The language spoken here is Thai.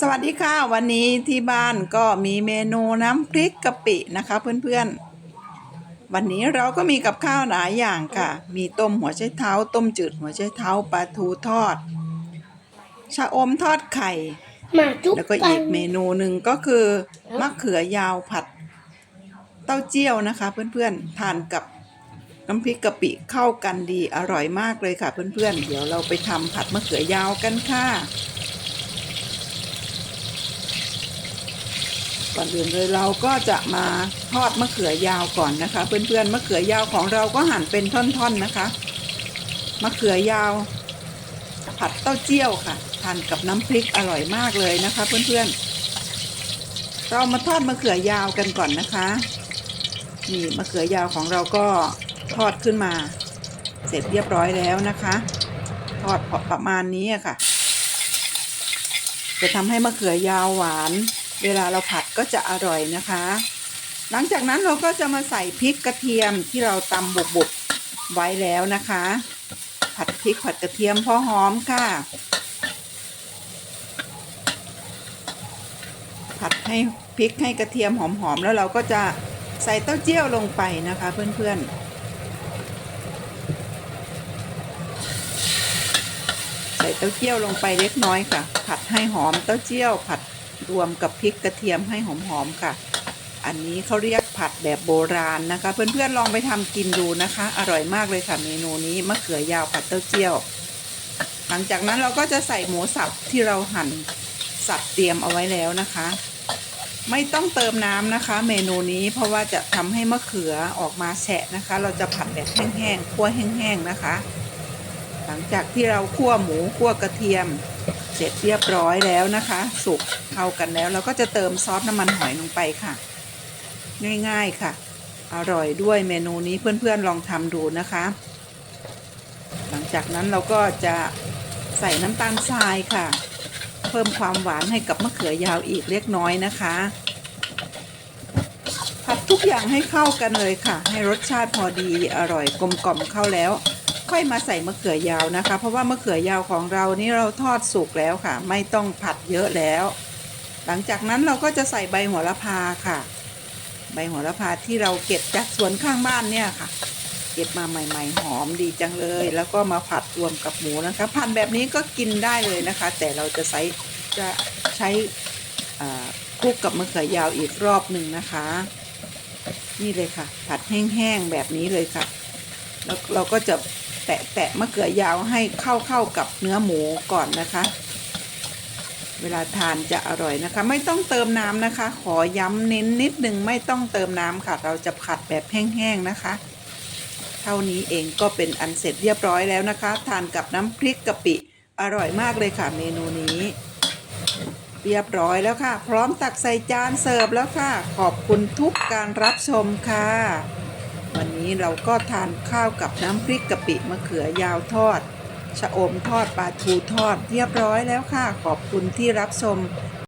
สวัสดีค่ะวันนี้ที่บ้านก็มีเมนูน้ำพริกกะปินะคะเพื่อนๆ วันนี้เราก็มีกับข้าวหลายอย่างค่ะ มีต้มหัวไชเท้า ต้มจืดหัวไชเท้าปลาทูทอด ชะอมทอดไข่มาจุ๊บแล้วก็อีกเมนูหนึ่งก็คือมะเขือยาวผัด เต้าเจี้ยวนะคะ เพื่อนๆทานกับน้ำพริกกะปิเข้ากันดีอร่อยมากเลยค่ะ เพื่อนๆเดี๋ยวเราไปทำผัดมะเขือยาวกันค่ะ ก่อนอื่นเลยเราก็จะมาทอดมะเขือยาวก่อนนะคะ เพื่อนๆมะเขือยาวของเราก็หั่นเป็นท่อนๆนะคะมะเขือยาว ผัดเต้าเจี้ยวค่ะทานกับน้ำพริกอร่อยมากเลยนะคะ เพื่อนๆ เรามาทอดมะเขือยาวกันก่อนนะคะนี่มะเขือยาวของเราก็ทอดขึ้นมา เสร็จเรียบร้อยแล้วนะคะ ทอดพอประมาณนี้ค่ะ จะทำให้มะเขือยาวหวาน เวลาเราผัดก็จะอร่อยนะคะ หลังจากนั้นเราก็จะมาใส่พริกกระเทียมที่เราตำบุบๆไว้แล้วนะคะ ผัดพริกผัดกระเทียมพอหอมค่ะ ผัดให้พริกให้กระเทียมหอมๆแล้วเราก็จะใส่เต้าเจี้ยวลงไปนะคะ เพื่อนๆใส่เต้าเจี้ยวลงไปเล็กน้อยค่ะ ผัดให้หอมเต้าเจี้ยว ผัด รวมกับพริกกระเทียมให้หอมๆค่ะ อันนี้เขาเรียกผัดแบบโบราณนะคะ เพื่อนๆลองไปทำกินดูนะคะ อร่อยมากเลยค่ะเมนูนี้มะเขือยาวผัดเต้าเจี้ยว หลังจากนั้นเราก็จะใส่หมูสับที่เราหั่นสับเตรียมเอาไว้แล้วนะคะ ไม่ต้องเติมน้ำนะคะ เมนูนี้เพราะว่าจะทำให้มะเขือออกมาแฉะนะคะ เราจะผัดแบบแห้งๆคั่วแห้งๆนะคะ หลังจากที่เราคั่วหมูคั่วกระเทียม เสร็จเรียบร้อยแล้วนะคะ สุกเข้ากันแล้วเราก็จะเติมซอสน้ำมันหอยลงไปค่ะ ง่ายๆค่ะ อร่อยด้วยเมนูนี้เพื่อนๆลองทำดูนะคะ หลังจากนั้นเราก็จะใส่น้ำตาลทรายค่ะ เพิ่มความหวานให้กับมะเขือยาวอีกเล็กน้อยนะคะผัดทุกอย่างให้เข้ากันเลยค่ะ ให้รสชาติพอดีอร่อยกลมกล่อมเข้าแล้ว ค่อยมาใส่มะเขือยาวนะคะ เพราะว่ามะเขือยาวของเรานี่เราทอดสุกแล้วค่ะ ไม่ต้องผัดเยอะแล้ว หลังจากนั้นเราก็จะใส่ใบโหัวละพาค่ะ ใบโหัวละพาที่เราเก็บจากสวนข้างบ้านเนี่ยค่ะ เก็บมาใหม่ ๆ หอมดีจังเลย แล้วก็มาผัดรวมกับหมูนะคะผัดแบบนี้ก็กินได้เลยนะคะ แต่เราจะใช้จะใช้คลุกกับมะเขือยาวอีกรอบหนึ่งนะคะ นี่เลยค่ะ ผัดแห้งๆแบบนี้เลยค่ะ แล้วเราก็จะ แตะแตะมะเขือยาวให้เข้าเข้ากับเนื้อหมูก่อนนะคะ เวลาทานจะอร่อยนะคะ ไม่ต้องเติมน้ำนะคะ ขอย้ำเน้นนิดนึงไม่ต้องเติมน้ำค่ะ เราจะผัดแบบแห้งๆนะคะ เท่านี้เองก็เป็นอันเสร็จเรียบร้อยแล้วนะคะ ทานกับน้ำพริกกะปิอร่อยมากเลยค่ะ เมนูนี้เรียบร้อยแล้วค่ะ พร้อมตักใส่จานเสิร์ฟแล้วค่ะ ขอบคุณทุกการรับชมค่ะ วันนี้เราก็ทานข้าวกับน้ำพริกกะปิมะเขือยาวทอด ชะอมทอดปลาทูทอดเรียบร้อยแล้วค่ะ ขอบคุณที่รับชม